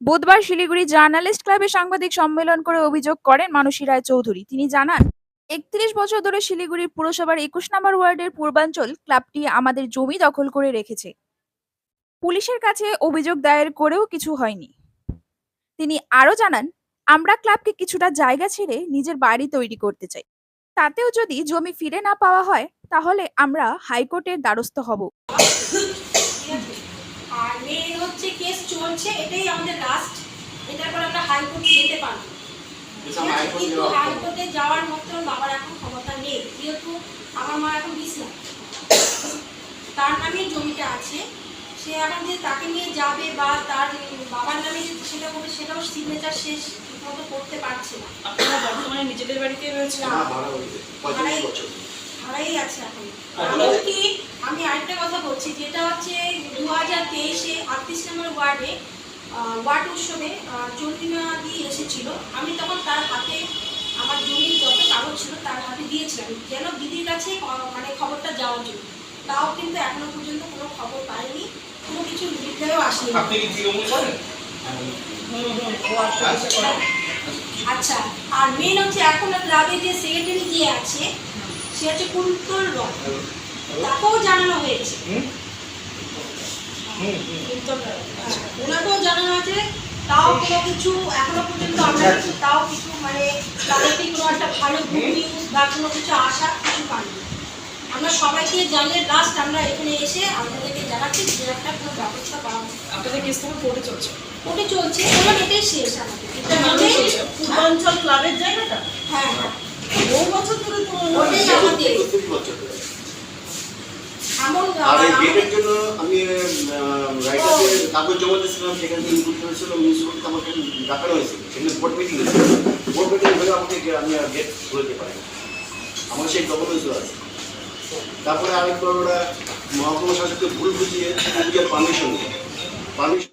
বুধবার শিলিগুড়ি জার্নালিস্ট ক্লাবে সাংবাদিক সম্মেলন করে অভিযোগ করেন মানসী রায় চৌধুরী তিনি জানান, একত্রিশ বছর ধরে শিলিগুড়ির পুরসভার একুশ নম্বর ওয়ার্ডের পূর্বাঞ্চল ক্লাবটি আমাদের জমি দখল করে রেখেছে। পুলিশের কাছে অভিযোগ দায়ের করেও কিছু হয়নি। তিনি আরও জানান, আমরা ক্লাবকে কিছুটা জায়গা ছেড়ে নিজের বাড়ি তৈরি করতে চাই। তাতেও যদি জমি ফিরে না পাওয়া হয়, তাহলে আমরা হাইকোর্টের দ্বারস্থ হব। হচ্ছে কেস চলছে এটাই আমাদের লাস্ট এটার পর আমরা হাইকোর্টে যেতে পারব? কিন্তু হাইকোর্টে যাওয়ার মতন বাবার এখন ক্ষমতা নেই। যেহেতু আমার মা এখন বিছনা তার নামে জমিটা আছে। সে এখন যে তাকে নিয়ে যাবে বা তার বাবার নামে যদি সেটা করবে সেটাও সিগনেচার শেষ ঠিকমতো করতে পারছে না। আপনারা বর্তমানে নিজেদের বাড়িতে রয়েছে ভাড়াই আছে এখন। এখন এমনকি বলছি যেটা হচ্ছে দু হাজার তেইশে আটত্রিশ নম্বর ওয়ার্ডে ওয়ার্ড উৎসবে আহ, চন্দ্রিমা দি এসেছিল। আমি তখন তার হাতে আমার জমির যত কাগজ ছিল তার হাতে দিয়েছিলাম। যেন দিদির কাছে মানে খবরটা যাওয়ার জন্য। তাও কিন্তু এখনও পর্যন্ত কোনো খবর পাইনি কোনো কিছু রিপ্লাইও আসেনি। আচ্ছা আর মেন হচ্ছে এখন ক্লাবে যে সেক্রেটারি যে আছে সে হচ্ছে কুন্তল রয়। জানানো হয়েছে। ওনাকেও জানানো আছে তাও কোনো কিছু এখনও পর্যন্ত আমরা তাও কিছু মানে তাদের কোনো একটা ভালো গুড নিউজ বা কোনো কিছু আশা কিছু পাইনি। আমরা সবাইকে জানিয়ে লাস্ট আমরা এখানে এসে আপনাদেরকে জানাচ্ছি যে একটা কোনো ব্যবস্থা করা। আপনাদের কেস তখন কোর্টে চলছে? চলছে এটাই শেষ আমাদের। চলছে? পূর্বাঞ্চল ক্লাবের জায়গাটা? হ্যাঁ হ্যাঁ। বহু বছর ধরে তো ওটাই আমাদের চৌত্রিশ বছর ধরে। এমন আর এই আমাদের- গেটের জন্য আমি রাইটারদের কাগজ জমা দিয়েছিলাম, সেখান থেকে ইনপুট করেছিল মিউনিসিপ্যালিটি আমাকে ডাকানো হয়েছিল সেখানে বোর্ড মিটিং হয়েছিল বোর্ড মিটিং হলে আমাকে আমি গেট খুলতে পারি আমার সেই ডকুমেন্টসও আছে তারপরে আরেকবার ওরা মহকুমা শাসককে ভুল বুঝিয়ে পারমিশন পারমিশন